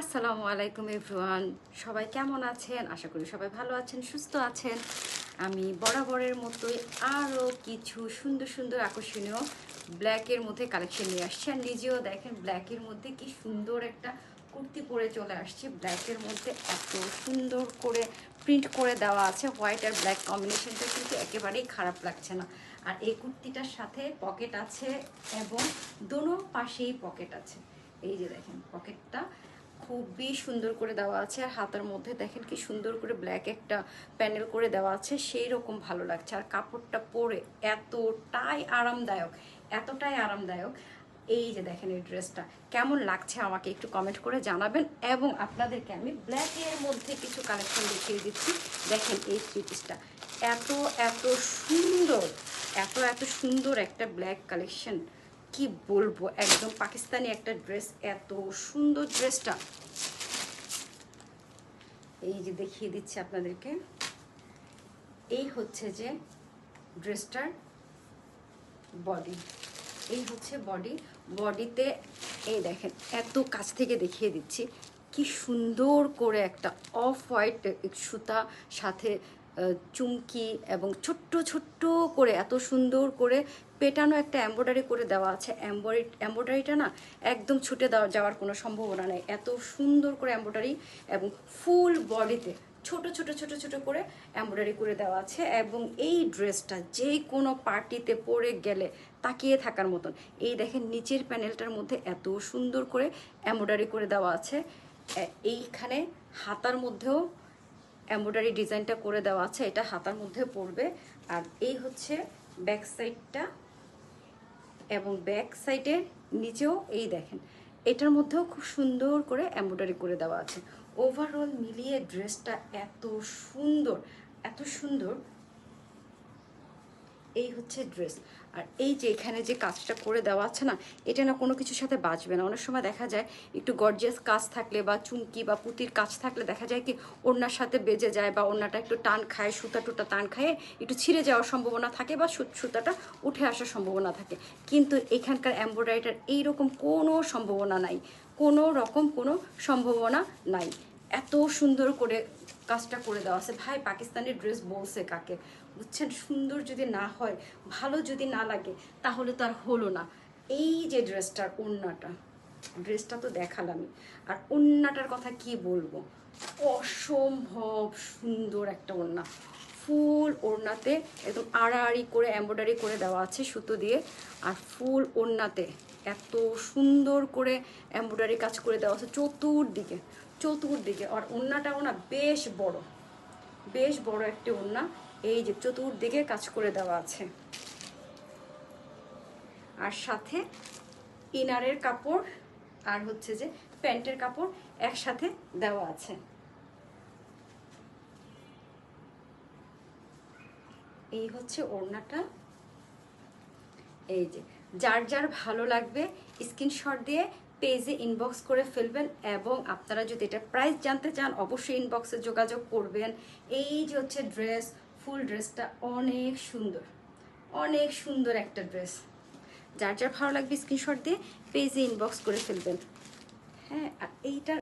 আসসালামু আলাইকুম এভরিওয়ান। সবাই কেমন আছেন? আশা করি সবাই ভালো আছেন, সুস্থ আছেন। আমি বরাবরের মতোই আরও কিছু সুন্দর সুন্দর আকর্ষণীয় ব্ল্যাকের মধ্যে কালেকশন নিয়ে আসছি। আর নিজেও দেখেন ব্ল্যাকের মধ্যে কি সুন্দর একটা কুর্তি পরে চলে আসছি। ব্ল্যাকের মধ্যে এত সুন্দর করে প্রিন্ট করে দেওয়া আছে। হোয়াইট আর ব্ল্যাক কম্বিনেশনটা কিন্তু একেবারেই খারাপ লাগছে না। আর এই কুর্তিটার সাথে পকেট আছে এবং দোনো পাশেই পকেট আছে। এই যে দেখেন পকেটটা খুবই সুন্দর করে দেওয়া আছে। আর হাতের মধ্যে দেখেন কি সুন্দর করে ব্ল্যাক একটা প্যানেল করে দেওয়া আছে। সেই রকম ভালো লাগছে। আর কাপড়টা পরে এতটাই আরামদায়ক এতটাই আরামদায়ক। এই যে দেখেন এই ড্রেসটা কেমন লাগছে আমাকে একটু কমেন্ট করে জানাবেন। এবং আপনাদেরকে আমি ব্ল্যাকের মধ্যে কিছু কালেকশন দেখিয়ে দিচ্ছি। দেখেন এই থ্রি পিসটা এত এত সুন্দর, এত এত সুন্দর একটা ব্ল্যাক কালেকশন কি বলব? একদম পাকিস্তানি একটা ড্রেস এত সুন্দর ড্রেসটা এই যে দেখিয়ে দিচ্ছি আপনাদেরকে। এই হচ্ছে যে ড্রেসটার বডি এই হচ্ছে বডি বডিতে এই দেখেন, এত কাছ থেকে দেখিয়ে দিচ্ছি। কি সুন্দর করে একটা অফ হোয়াইট সুতা, সাথে চুমকি এবং ছোট্ট ছোট্ট করে, এত সুন্দর করে পেটানো একটা এম্ব্রয়ডারি করে দেওয়া আছে। এম্ব্রয়ডারি এম্ব্রয়ডারিটা না একদম ছুটে দেওয়া, যাওয়ার কোনো সম্ভাবনা নেই। এত সুন্দর করে এম্ব্রয়ডারি এবং ফুল বডিতে ছোট ছোট ছোট ছোট করে এমব্রয়ডারি করে দেওয়া আছে এবং এই ড্রেসটা যে কোনো পার্টিতে পরে গেলে তাকিয়ে থাকার মতন। এই দেখেন নিচের প্যানেলটার মধ্যে এত সুন্দর করে এমব্রয়ডারি করে দেওয়া আছে। এইখানে হাতার মধ্যেও এমব্রয়ডারি ডিজাইনটা করে দেওয়া আছে, এটা হাতার মধ্যে পড়বে। আর এই হচ্ছে ব্যাক সাইডটা এবং ব্যাক সাইডের নিচেও এই দেখেন, এটার মধ্যেও খুব সুন্দর করে এমব্রয়ডারি করে দেওয়া আছে। ওভারঅল মিলিয়ে ড্রেসটা এত সুন্দর এত সুন্দর। এই হচ্ছে ড্রেস। আর এই যে এখানে যে কাজটা করে দেওয়া আছে না, এটা না কোনো কিছুর সাথে বাঁচবে না। অনেক সময় দেখা যায় একটু গর্জিয়াস কাজ থাকলে বা চুমকি বা পুতির কাজ থাকলে দেখা যায় কি ওড়নার সাথে বেজে যায় বা ওড়নাটা একটু টান খায় সুতা টুতা টান খায়, একটু ছিঁড়ে যাওয়ার সম্ভাবনা থাকে বা সুতাটা উঠে আসার সম্ভাবনা থাকে। কিন্তু এখানকার এম্ব্রয়ডারিটার এইরকম কোনো সম্ভাবনা নাই। কোনো রকম কোনো সম্ভাবনা নাই। এত সুন্দর করে কাজটা করে দেওয়া আছে। ভাই, পাকিস্তানি ড্রেস বলছে কাকে? বুঝছেন? সুন্দর যদি না হয়, ভালো যদি না লাগে, তাহলে তো আর হলো না। এই যে ড্রেসটার ওড়নাটা ড্রেসটা তো দেখালামই। আর ওড়নাটার কথা কি বলব? অসম্ভব সুন্দর একটা ওড়না। ফুল ওড়নাতে একদম আড়াআড়ি করে এমব্রয়ডারি করে দেওয়া আছে সুতো দিয়ে। আর ফুল ওড়নাতে এত সুন্দর করে এমব্রয়ডারি কাজ করে দেওয়া আছে চতুর্দিকে। চতুর্দিকে, আর ওড়নাটাও না বেশ বড়। বেশ বড় একটি ওড়না এই যে চতুর্দিকে কাজ করে দেওয়া আছে। আর সাথে ইনারের কাপড়, আর হচ্ছে যে প্যান্টের কাপড় একসাথে দেওয়া আছে। এই হচ্ছে ওড়নাটা। এই যে যার যার ভালো লাগবে, স্ক্রিনশট দিয়ে পেজে ইনবক্স করে ফেলবেন এবং আপনারা যদি এটা প্রাইস জানতে চান, অবশ্যই ইনবক্সে যোগাযোগ করবেন। এই যে হচ্ছে ড্রেস ফুল ড্রেসটা অনেক সুন্দর অনেক সুন্দর একটা ড্রেস যার যার ভালো লাগবে স্ক্রিনশট দিয়ে পেজে ইনবক্স করে ফেলবেন। হ্যাঁ আর এইটার